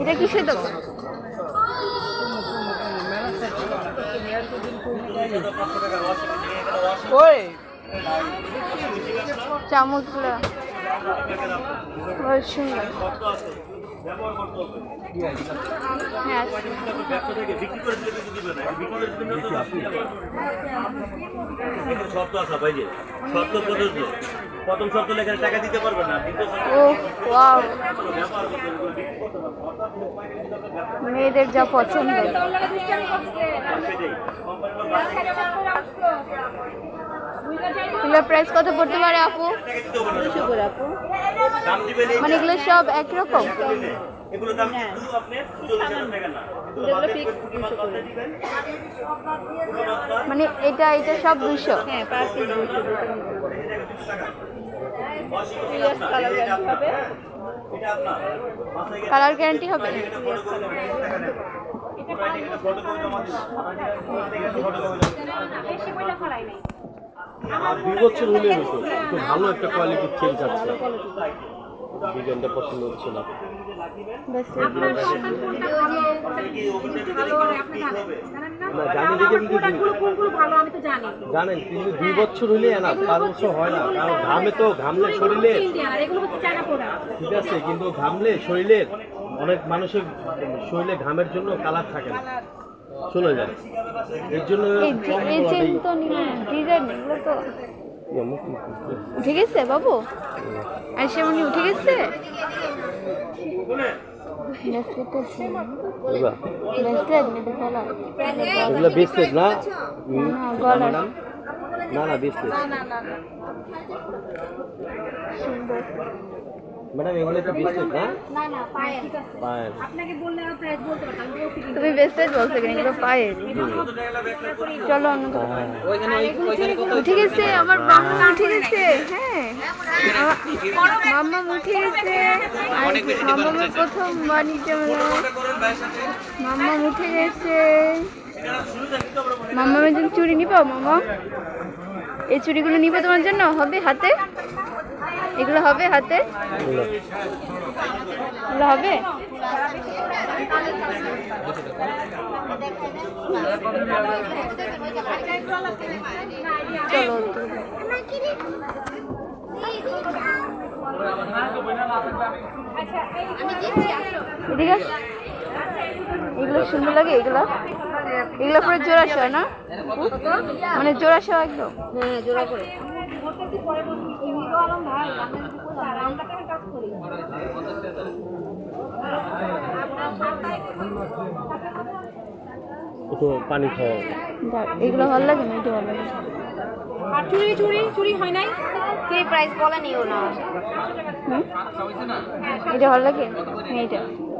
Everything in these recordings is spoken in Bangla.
এটা কিসের দোকান? ওই। চামচগুলো। সুন্দর। হ্যাঁ শর্ত আছে। ভাই যে শর্ত প্রযোজ্য প্রথম শর্ত লেখা টাকা দিতে পারবে না দ্বিতীয় শর্ত মেয়েদের যা পছন্দ। এগুলোর প্রাইস কত পড়তে পারে আপু? এই মানে এগুলো সব একই রকম? এগুলো দাম কিন্তু আপনি চল্লিশ টাকা না এগুলো ফিক্স দিবেন মানে এটা এটা সব দুশো হ্যাঁ পার পিস কালার গ্যারান্টি হবে? ভালো একটা কোয়ালিটির চেঞ্জ আছে ডিজাইনটা পছন্দ না। না? জানি কিন্তু দুই- ভালো আমি তো জানি। জানেন কিন্তু দুই বছর হলে না পাঁচ বছর হয় না কারণ ঘামে তো ঘামলে শরীরে ঠিক আছে কিন্তু ঘামলে শরীরের অনেক মানুষের শরীরে ঘামের জন্য কালার থাকে না। চলে যায়। এর জন্য উঠে গেছে বাবু? আর আইসে মনে উঠে গেছে? না? না, ম্যাডাম এগুলো তো বেসলেট না? না না পায়ের পায়ের আপনাকে বললে আর প্রাইস বলতে পারতাম তুমি ব্রেসলেট বলছো কেন এগুলো পায়ের চলো অন্য। উঠে গেছে। আমার মাম্মা উঠে গেছে হ্যাঁ। মাম্মা উঠে গেছে মাম্মামের প্রথম মাম্মা উঠে গেছে। মাম্মামের জন্য চুড়ি নিবা মামা এই চুড়িগুলো নিবে তোমার জন্য? হবে হাতে? এগুলো হবে হাতে এগুলো। হবে চলো। এগুলো সুন্দর লাগে এগুলো এগুলো পুরো জোড়াশো না? মানে জোড়াশো একদম? হ্যাঁ জোড়া করে। একটু পানি খাওয়া এগুলো ভালো লাগে না? এটা ভালো লাগে আর চুড়ি চুড়ি চুড়ি হয় নাই? তুই প্রাইস বলেনি ও না। এটা ভালো লাগে? হ্যাঁ ভালো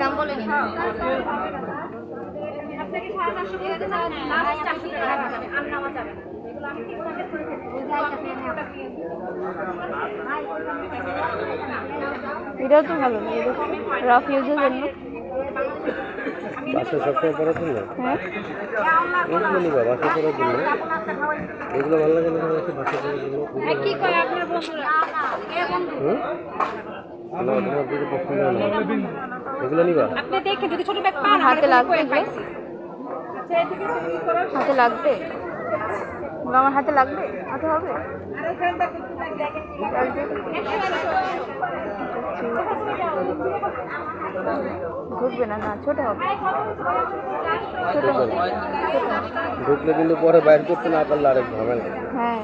দাম এটাও তো ভালো রাফ ইউজের জন্য বাসা সবসময় পড়ার জন্য হ্যাঁ বাসা করার জন্য এগুলো ভালো লাগে না? বাসা করার জন্য না তোমার দিকে পছন্দ না এগুলো নিবা। আপনি দেখে যদি ছোট ব্যাগ পান হাতে লাগবে আচ্ছা হাতে লাগবে? আমার হাতে লাগবে? হাতে হবে? ঢুকবে না না ছোট হবে। ছোট হবে। ঢুকলে কিন্তু পরে বাইর করতে না পারলে আরেক ঝামেলা। হ্যাঁ।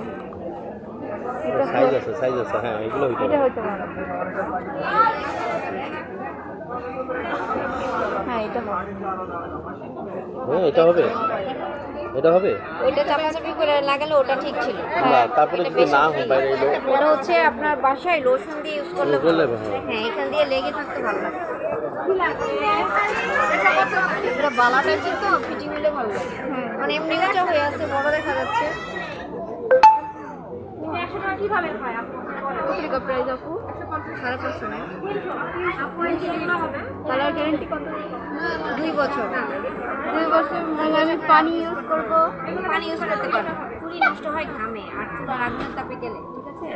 এটা সাইজ আছে সাইজ আছে হ্যাঁ এগুলো হইতে এটা পারে। পারে। হ্যাঁ এটা হবে। হ্যাঁ এটা হবে। এটা হবে? ওইটা চাপাচাপি করে লাগালে ওটা ঠিক ছিল। না তারপরে যদি না হয় বাইরে এলো ওটা হচ্ছে আপনার বাসায় লোশন দিয়ে ইউজ করলে করলে। ভালো। হ্যাঁ। এখান দিয়ে লেগে থাকতে ভালো লাগে। এটা বালা তো ফিটিং হলে ভালো লাগে। হ্যাঁ মানে এমনি উঁচা হয়ে আছে বড় দেখা যাচ্ছে। কীভাবে হয় আপু। প্রাইস আপু, সাড়ে পাঁচশো কালার গ্যারেন্টি কত? দুই বছর। দুই বছর মানে আমি পানি ইউজ করব। পানি ইউজ করতে পারো চুরি নষ্ট হয় ঘামে, আর চুলার আগুনের তাপে গেলে, ঠিক আছে?